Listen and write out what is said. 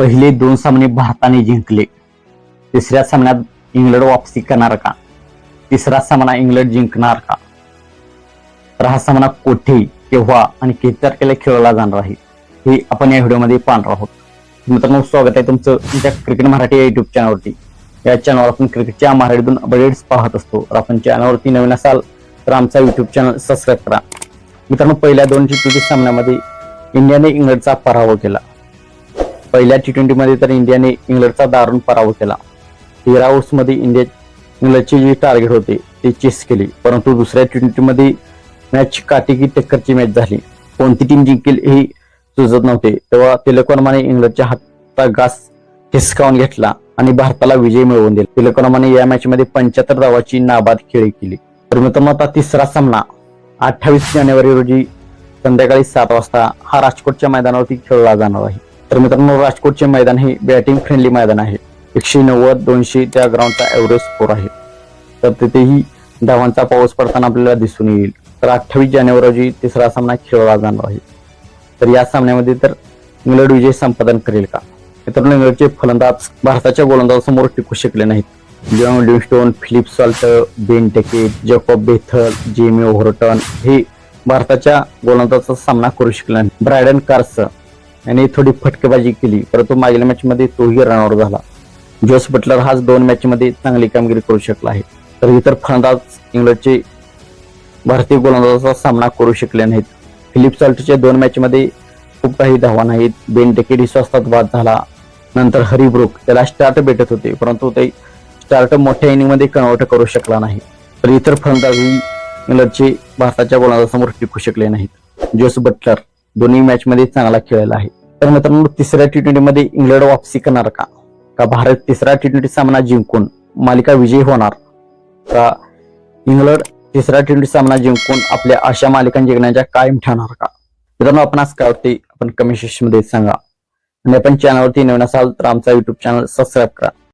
पहिले दोन सामने भारताने जिंकले. तिसऱ्या सामन्यात इंग्लंड वापसी करणार का? तिसरा सामना इंग्लंड जिंकणार का? तर हा सामना कोठे केव्हा आणि किती तारखेला खेळवला जाणार आहे हे आपण या व्हिडिओमध्ये पाहणार आहोत. मित्रांनो स्वागत आहे तुमचं तुमच्या क्रिकेट मराठी या युट्यूब चॅनलवरती या चॅनलवर आपण क्रिकेटच्या मराठीतून अपडेट्स पाहत असतो. तर आपण चॅनलवरती नवीन असाल तर आमचा युट्यूब चॅनल सबस्क्राईब करा. मित्रांनो पहिल्या दोन टी ट्वेंटी सामन्यामध्ये इंडियाने इंग्लंडचा पराभव केला. पहिल्या टी ट्वेंटीमध्ये तर इंडियाने इंग्लंडचा दारुण पराभव केला. तेरा ओव्हर्समध्ये इंडिया इंग्लंडची जी टार्गेट होते ते चेस केली. परंतु दुसऱ्या टी ट्वेंटीमध्ये मॅच काटेकी टक्करची मॅच झाली. कोणती टीम जिंकेल हे सुचत नव्हते. तेव्हा तिलकवर्माने इंग्लंडच्या हाता घास हिसकावून घेतला आणि भारताला विजय मिळवून दिला. तिलकवर्माने या मॅच मध्ये पंच्याहत्तर धावाची नाबाद खेळी केली. तर मित्रांनो आता तिसरा सामना अठ्ठावीस जानेवारी रोजी संध्याकाळी सात वाजता हा राजकोटच्या मैदानावरती खेळला जाणार आहे. तर मित्रांनो राजकोटचे मैदान हे बॅटिंग फ्रेंडली मैदान आहे. एकशे नव्वद दोनशे त्या ग्राउंडचा एव्हरेज स्कोर आहे. तर तिथेही धावांचा पाऊस पडताना आपल्याला दिसून येईल. तर अठ्ठावीस जानेवारी रोजी तिसरा सामना खेळला जाणार आहे. तर या सामन्यामध्ये तर इंग्लंड विजय संपादन करेल का? मित्रांनो इंग्लंडचे फलंदाज भारताच्या गोलंदाजासमोर टिकू शकले नाहीत. John Livingstone Philip Salt Ben Duckett Jacob Bethell Jamie Overton हे भारताच्या गोलंदाजाचा सामना करू शकले नाही ब्रायडन कार्स यांनी थोडी फटकेबाजी केली. परंतु मागील मॅचमध्ये तोही रनआउट झाला. जोस बटलर हाच दोन मॅचमध्ये चांगली कामगिरी करू शकला आहे. तर इतर फलंदाज इंग्लंडचे भारतीय गोलंदाजाचा सामना करू शकले नाहीत. फिलिप सॉल्टच्या दोन मॅचमध्ये खूप काही धावा नाहीत. बेन टेकेडी स्वस्तात बाद झाला. नंतर हरिब्रुक त्याला स्टार्ट भेटत होते. परंतु ते स्टार्ट मोठ्या इनिंगमध्ये कन्वर्ट करू शकला नाही. तर इतर फलंदाजही इंग्लंडचे भारताच्या गोलंदाजासमोर टिकू शकले नाहीत. जोस बटलर दोन्ही मॅच मध्ये चांगला खेळला आहे. तर मित्रांनो तिसऱ्या टी ट्वेंटी मध्ये इंग्लंड वापसी करणार का? का भारत तिसरा टी ट्वेंटी सामना जिंकून मालिका विजयी होणार? का इंग्लंड तिसरा टी ट्वेंटी सामना जिंकून आपल्या अशा मालिका जिंकण्याच्या कायम ठेवणार का? मित्रांनो आपण आज काय वाटते आपण कमेंट सेक्शनमध्ये सांगा. आणि आपण चॅनलवरती नवीन असाल तर आमचा युट्यूब चॅनल सबस्क्राईब करा.